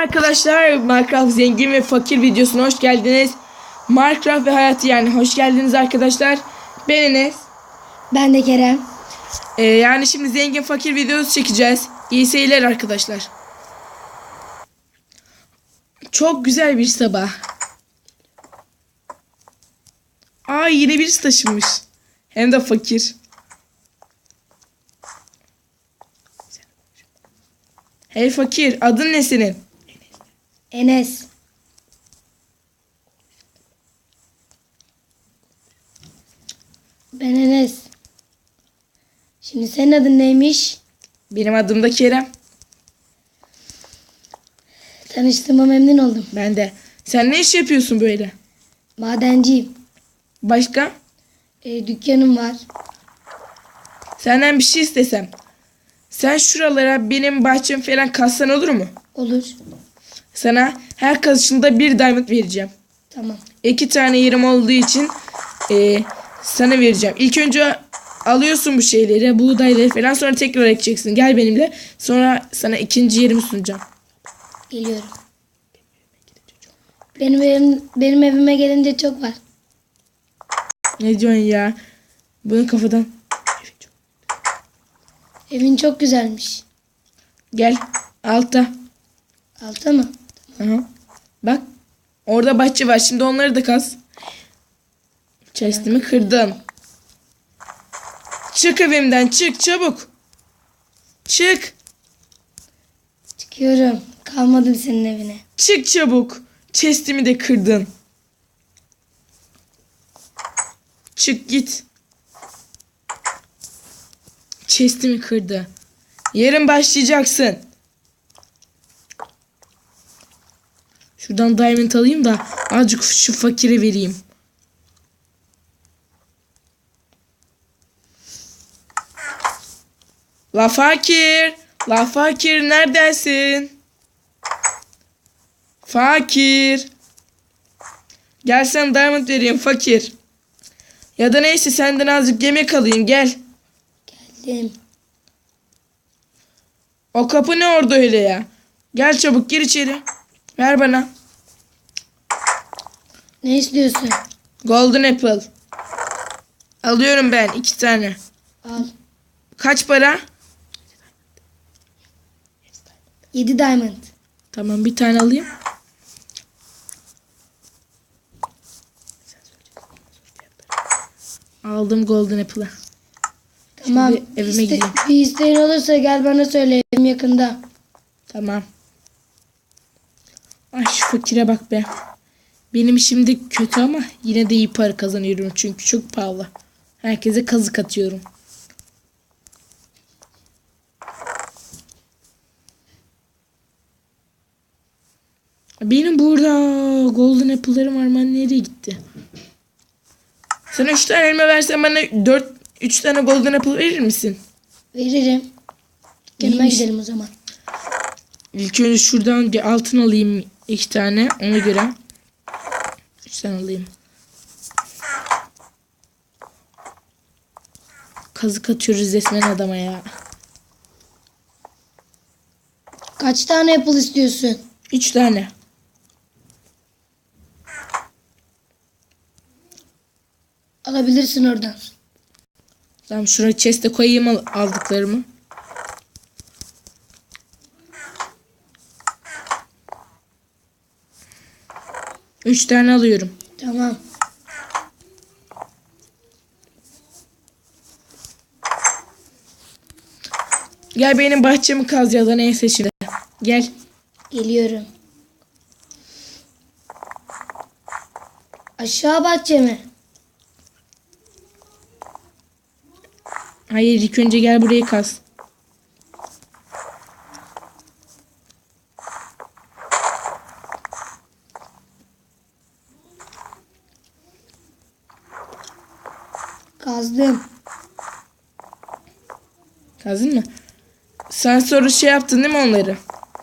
Arkadaşlar Minecraft zengin ve fakir videosuna hoş geldiniz. Minecraft ve hayatı yani hoş geldiniz arkadaşlar. Ben Enes. Ben de Kerem. Ee, yani şimdi zengin fakir videosu çekeceğiz. İyi seyirler arkadaşlar. Çok güzel bir sabah. Aa yine birisi taşınmış. Hem de fakir. Hey fakir adın ne senin? Enes. Ben Enes. Şimdi senin adın neymiş? Benim adım da Kerem. Tanıştığıma memnun oldum. Ben de. Sen ne iş yapıyorsun böyle? Madenciyim. Başka? E, dükkanım var. Senden bir şey istesem. Sen şuralara benim bahçem falan kazsan olur mu? Olur. Sana her kazışında bir diamond vereceğim. Tamam. İki tane yerim olduğu için eee, sana vereceğim. İlk önce alıyorsun bu şeyleri, buğdayları falan sonra tekrar ekeceksin. Gel benimle. Sonra sana ikinci yerimi sunacağım. Geliyorum. Benim evim, benim evime gelince çok var. Ne diyorsun ya? Bunun kafadan. Evin çok güzelmiş. Gel. Altta. Alta mı? Aha. Bak. Orada bahçe var. Şimdi onları da kaz. Chest'imi kırdım. Çık evimden çık çabuk. Çık. Çıkıyorum. Kalmadım senin evine. Çık çabuk. Chest'imi de kırdın. Çık git. Chest'imi kırdı. Yarın başlayacaksın. Şuradan diamond alayım da azıcık şu fakire vereyim. La fakir. La fakir neredesin? Fakir. Gel sen diamond vereyim fakir. Ya da neyse senden azıcık yemek alayım gel. Geldim. O kapı ne orada öyle ya? Gel çabuk gir içeri. Ver bana. Ne istiyorsun? Golden apple. Alıyorum ben iki tane. Al. Kaç para? 7 diamond. Tamam bir tane alayım. Aldım golden apple'ı. Tamam. Şimdi evime İste- gideyim. Bir isteğin olursa gel bana söyle. Evim yakında. Tamam. Ay şu fakire bak be. Benim şimdi kötü ama yine de iyi para kazanıyorum çünkü çok pahalı. Herkese kazık atıyorum. Benim burada golden apple'larım var. Ben nereye gitti? Sana 3 tane elma versen bana 4 3 tane golden apple verir misin? Veririm. Yanıma İyiymiş. gidelim o zaman. İlk önce şuradan altın alayım iki tane ona göre. Üç tane alayım. Kazık atıyoruz resmen adama ya. Kaç tane apple istiyorsun? Üç tane. Alabilirsin oradan. Tamam şuraya chest'e koyayım al- aldıklarımı. Üç tane alıyorum. Tamam. Gel benim bahçemi kaz ya da neyse şimdi. Gel. Geliyorum. Aşağı bahçe mi? Hayır ilk önce gel burayı kaz. Kazdım. Kazdın mı? Sen sonra şey yaptın değil mi onları?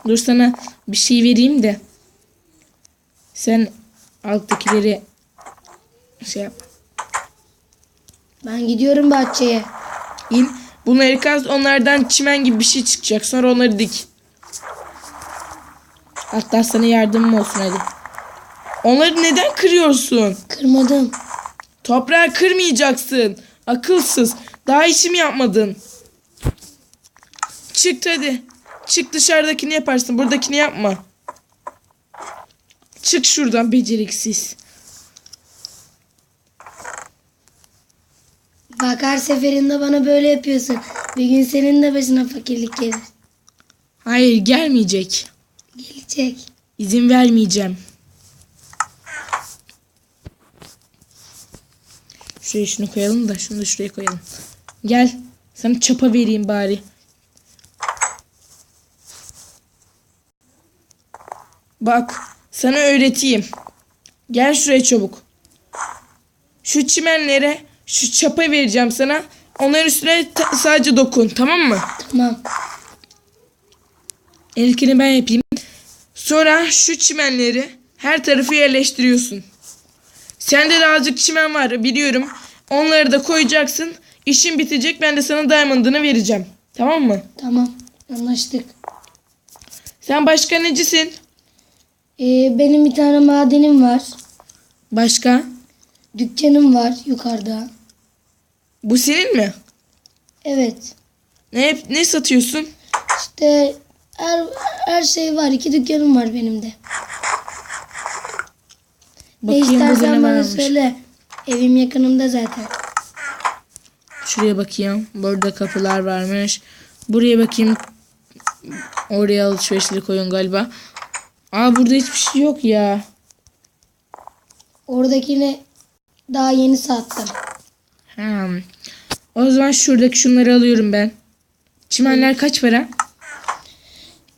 Dur sana bir şey vereyim de. Sen alttakileri şey yap. Ben gidiyorum bahçeye. İn. Bunları kaz onlardan çimen gibi bir şey çıkacak. Sonra onları dik. Hatta sana yardımım olsun hadi. Onları neden kırıyorsun? Kırmadım. Toprağı kırmayacaksın. Akılsız. Daha işimi yapmadın. Çık hadi. Çık dışarıdakini yaparsın. Buradakini yapma. Çık şuradan beceriksiz. Bak her seferinde bana böyle yapıyorsun. Bir gün senin de başına fakirlik gelir. Hayır gelmeyecek. Gelecek. İzin vermeyeceğim. Şuraya şunu koyalım da şunu da şuraya koyalım. Gel. Sana çapa vereyim bari. Bak. Sana öğreteyim. Gel şuraya çabuk. Şu çimenlere şu çapa vereceğim sana. Onların üstüne sadece dokun. Tamam mı? Tamam. İlkini ben yapayım. Sonra şu çimenleri her tarafı yerleştiriyorsun. Sende de azıcık çimen var biliyorum. Onları da koyacaksın. İşin bitecek ben de sana diamond'ını vereceğim. Tamam mı? Tamam. Anlaştık. Sen başka necisin? Ee, benim bir tane madenim var. Başka? Dükkanım var yukarıda. Bu senin mi? Evet. Ne ne satıyorsun? İşte her, her şey var. İki dükkanım var benim de. Ne Bakayım burada istersen ne bana varmış. söyle. Evim yakınımda zaten. Şuraya bakayım. Burada kapılar varmış. Buraya bakayım. Oraya alışverişleri koyun galiba. Aa burada hiçbir şey yok ya. Oradakini daha yeni sattım. Hmm. O zaman şuradaki şunları alıyorum ben. Çimenler kaç para?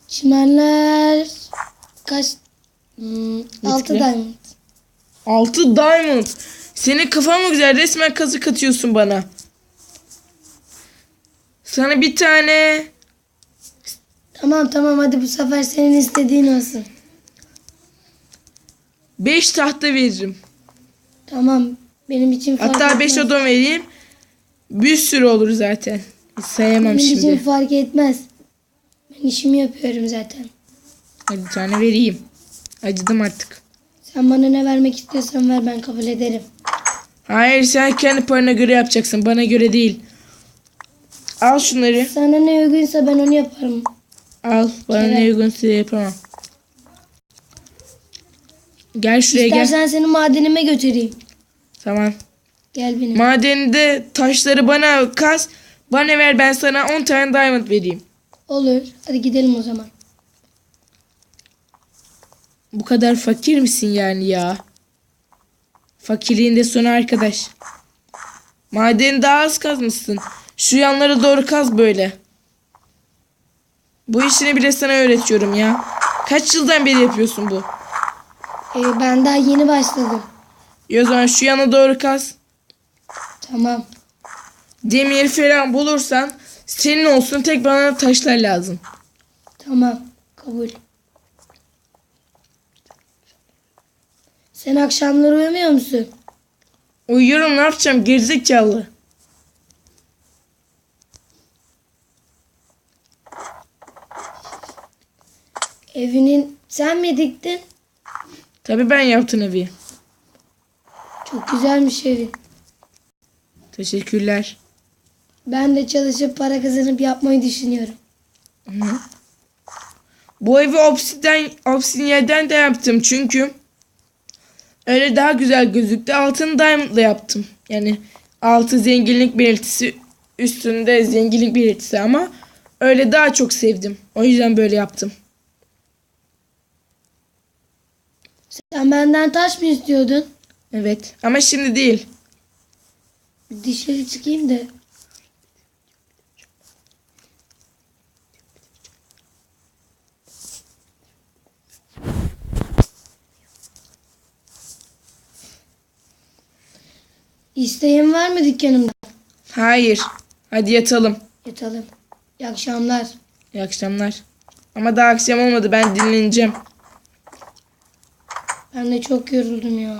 Çimenler kaç? Hmm, altı diamond. 6 diamond. Senin kafan mı güzel? Resmen kazık atıyorsun bana. Sana bir tane Tamam tamam hadi bu sefer senin istediğin olsun. 5 tahta veririm. Tamam benim için fark Hatta 5 etmez. vereyim. Bir sürü olur zaten. Hiç sayamam Benim için şimdi. fark etmez. Ben işimi yapıyorum zaten. Hadi bir tane vereyim. Acıdım artık. Sen bana ne vermek istiyorsan ver ben kabul ederim. Hayır sen kendi parana göre yapacaksın. Bana göre değil. Al şunları. Sana ne uygunsa ben onu yaparım. Al. Bana Kerem. ne uygunsa yapamam. Gel şuraya gel. İstersen seni madenime götüreyim. Tamam. Gel benim. Madende taşları bana kaz. Bana ver ben sana 10 tane diamond vereyim. Olur. Hadi gidelim o zaman. Bu kadar fakir misin yani ya? Fakirliğin de sonu arkadaş. Madeni daha az kazmışsın. Şu yanlara doğru kaz böyle. Bu işini bile sana öğretiyorum ya. Kaç yıldan beri yapıyorsun bu? Ee, ben daha yeni başladım. İyi o zaman şu yana doğru kaz. Tamam. Demir falan bulursan senin olsun tek bana taşlar lazım. Tamam. Kabul. Sen akşamları uyumuyor musun? Uyuyorum ne yapacağım gerizekalı. Evinin sen mi diktin? Tabii ben yaptım evi. Çok güzelmiş evin. Teşekkürler. Ben de çalışıp para kazanıp yapmayı düşünüyorum. Bu evi obsiden, obsidyenden de yaptım çünkü öyle daha güzel gözüktü. Altını diamondla yaptım. Yani altı zenginlik belirtisi üstünde zenginlik belirtisi ama öyle daha çok sevdim. O yüzden böyle yaptım. Sen benden taş mı istiyordun? Evet ama şimdi değil. Bir Dışarı çıkayım da. İsteğin var mı dükkanımda? Hayır. Hadi yatalım. Yatalım. İyi akşamlar. İyi akşamlar. Ama daha akşam olmadı ben dinleneceğim. Ben de çok yoruldum ya.